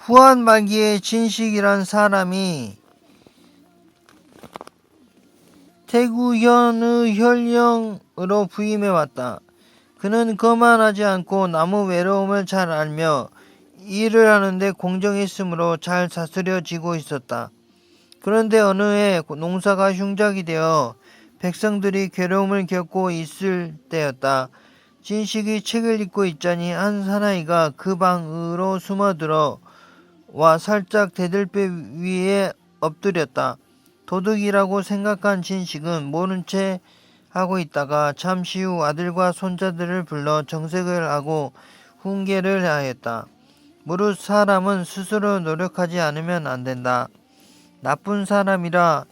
후한 말기에 진식이란 사람이 태구현의 혈령으로 부임해 왔다. 그는 거만하지 않고 나무 외로움을 잘 알며 일을 하는데 공정했으므로 잘 다스려지고 있었다. 그런데 어느 해 농사가 흉작이 되어 백성들이 괴로움을 겪고 있을 때였다. 진식이 책을 읽고 있자니 한 사나이가 그 방으로 숨어들어 와 살짝 대들배 위에 엎드렸다. 도둑이라고 생각한 진식은 모른 채 하고 있다가 잠시 후 아들과 손자들을 불러 정색을 하고 훈계를 하였다. 무릇 사람은 스스로 노력하지 않으면 안 된다. 나쁜 사람이라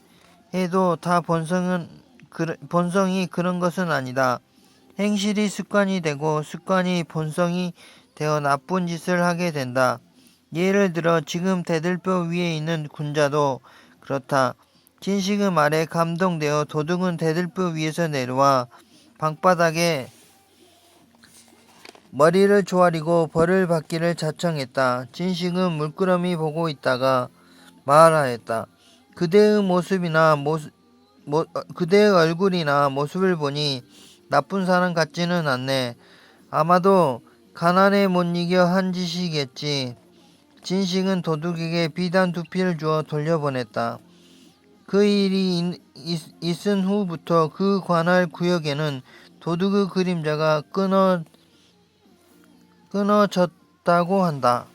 해도 다 본성은 그- 본성이 그런 것은 아니다. 행실이 습관이 되고 습관이 본성이 되어 나쁜 짓을 하게 된다. 예를 들어 지금 대들보 위에 있는 군자도 그렇다. 진식의 말에 감동되어 도둑은 대들보 위에서 내려와 방바닥에 머리를 조아리고 벌을 받기를 자청했다. 진식은 물끄러미 보고 있다가 말하였다. 그대의 모습이나 모습, 모, 어, 그대의 얼굴이나 모습을 보니 나쁜 사람 같지는 않네. 아마도 가난에 못 이겨 한 짓이겠지. 진식은 도둑에게 비단 두 피를 주어 돌려보냈다. 그 일이 있은 후부터 그 관할 구역에는 도둑의 그림자가 끊어 끊어졌다고 한다.